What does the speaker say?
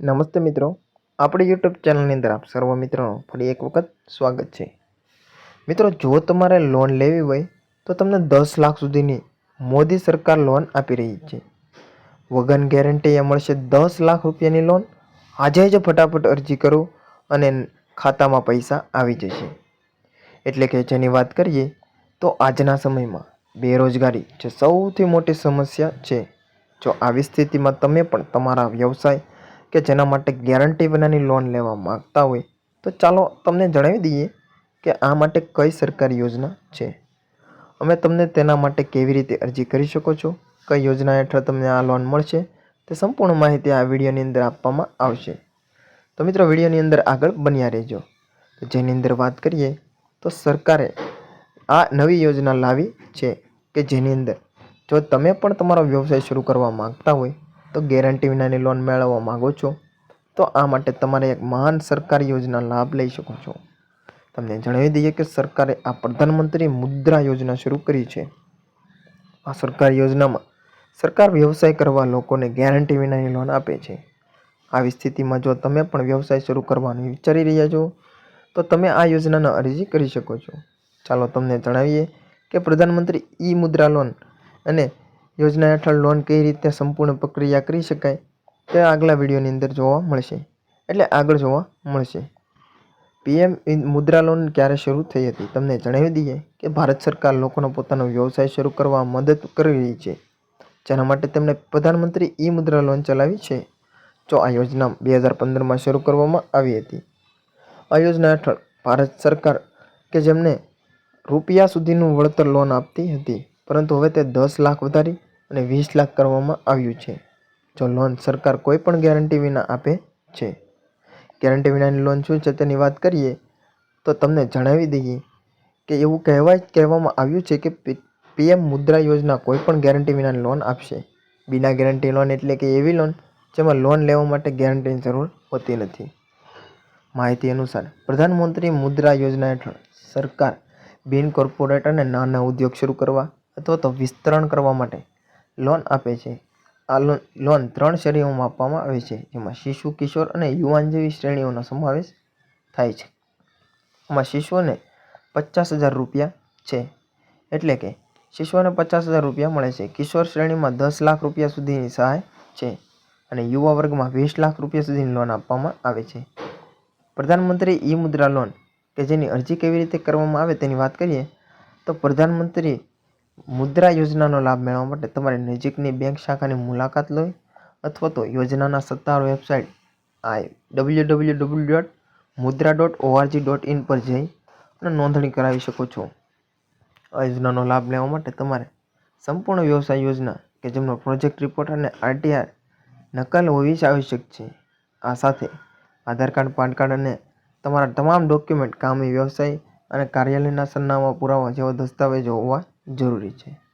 નમસ્તે મિત્રો. આપણી યુટ્યુબ ચેનલની અંદર આપ સર્વ મિત્રોનું ફરી એક વખત સ્વાગત છે. મિત્રો, જો તમારે લોન લેવી હોય, તો તમને દસ લાખ સુધીની મોદી સરકાર લોન આપી રહી છે. વગર ગેરંટીએ મળશે દસ લાખ રૂપિયાની લોન આજે જ ફટાફટ અરજી કરો અને ખાતામાં પૈસા આવી જશે. એટલે કે જેની વાત કરીએ, તો આજના સમયમાં બેરોજગારી જે સૌથી મોટી સમસ્યા છે, જો આવી સ્થિતિમાં તમે પણ તમારા વ્યવસાય કે જેના માટે ગેરંટી વિનાની લોન લેવા માગતા હોય, તો ચાલો તમને જણાવી દઈએ કે આ માટે કઈ સરકારી યોજના છે. અમે તમને તેના માટે કેવી રીતે અરજી કરી શકો છો, કઈ યોજના હેઠળ તમને આ લોન મળશે, તે સંપૂર્ણ માહિતી આ વિડીયોની અંદર આપવામાં આવશે. તો મિત્રો, વિડીયોની અંદર આગળ બન્યા રહેજો. તો જેની અંદર વાત કરીએ, તો સરકારે આ નવી યોજના લાવી છે કે જેની અંદર જો તમે પણ તમારો વ્યવસાય શરૂ કરવા માગતા હોય તો ગેરંટી વિનાની લોન મેળવવા માંગો છો? તો આ માટે તમારે એક મહાન સરકારી યોજના લાભ લઈ શકો છો. તમને જણાવી દઈએ કે સરકારે આ પ્રધાનમંત્રી મુદ્રા યોજના શરૂ કરી છે. આ સરકારી યોજનામાં સરકાર વ્યવસાય કરવા લોકોને ગેરંટી વિનાની લોન આપે છે. આવી સ્થિતિમાં જો તમે પણ વ્યવસાય શરૂ કરવાનું વિચારી રહ્યા છો, તો તમે આ યોજનાને અરજી કરી શકો છો. ચાલો તમને જણાવીએ કે પ્રધાનમંત્રી ઈ મુદ્રા લોન અને યોજના હેઠળ લોન કઈ રીતે સંપૂર્ણ પ્રક્રિયા કરી શકાય તે આગલા વિડીયોની અંદર જોવા મળશે. એટલે આગળ જોવા મળશે. પીએમ મુદ્રા લોન ક્યારે શરૂ થઈ હતી? તમને જણાવી દઈએ કે ભારત સરકાર લોકોનો પોતાનો વ્યવસાય શરૂ કરવા મદદ કરી રહી છે. જેના માટે તેમણે પ્રધાનમંત્રી ઈ મુદ્રા લોન ચલાવી છે. જો આ યોજના બે હજાર પંદરમાં શરૂ કરવામાં આવી હતી. આ યોજના હેઠળ ભારત સરકાર કે જેમને રૂપિયા સુધીનું વળતર લોન આપતી હતી, પરંતુ હવે તે દસ લાખ વધારી અને વીસ લાખ કરવામાં આવ્યું છે. જો લોન સરકાર કોઈ પણ ગેરંટી વિના આપે છે. ગેરંટી વિનાની લોન શું છે તેની વાત કરીએ, તો તમને જણાવી દઈએ કે એવું કહેવાય, કહેવામાં આવ્યું છે કે પીએમ મુદ્રા યોજના કોઈ પણ ગેરંટી વિનાની લોન આપશે. બિના ગેરંટી લોન એટલે કે એવી લોન જેમાં લોન લેવા માટે ગેરંટીની જરૂર હોતી નથી. માહિતી અનુસાર, પ્રધાનમંત્રી મુદ્રા યોજના હેઠળ સરકાર બિન કોર્પોરેટ અને નાના ઉદ્યોગ શરૂ કરવા અથવા તો વિસ્તરણ કરવા માટે લોન આપે છે. આ લોન લોન ત્રણ શ્રેણીઓમાં આપવામાં આવે છે. જેમાં શિશુ, કિશોર અને યુવાન જેવી શ્રેણીઓનો સમાવેશ થાય છે. આમાં શિશુઓને પચાસ હજાર રૂપિયા છે. એટલે કે શિશુઓને પચાસ હજાર રૂપિયા મળે છે. કિશોર શ્રેણીમાં દસ લાખ રૂપિયા સુધીની સહાય છે અને યુવા વર્ગમાં વીસ લાખ રૂપિયા સુધીની લોન આપવામાં આવે છે. પ્રધાનમંત્રી ઈ મુદ્રા લોન, કે જેની અરજી કેવી રીતે કરવામાં આવે તેની વાત કરીએ, તો પ્રધાનમંત્રી મુદ્રા યોજનાનો લાભ મેળવવા માટે તમારે નજીકની બેંક શાખાની મુલાકાત લો અથવા તો યોજનાના સત્તાવાર વેબસાઇટ આ W W W dot Mudra dot ORG dot in પર જઈ અને નોંધણી કરાવી શકો છો. આ યોજનાનો લાભ લેવા માટે તમારે સંપૂર્ણ વ્યવસાય યોજના કે જેમનો પ્રોજેક્ટ રિપોર્ટ અને આરટીઆર નકલ હોવી જ આવશ્યક છે. આ સાથે આધાર કાર્ડ, પાન કાર્ડ અને તમારા તમામ ડોક્યુમેન્ટ કામી, વ્યવસાય અને કાર્યાલયના સરનામા પુરાવા જેવા દસ્તાવેજો હોવા જરૂરી છે.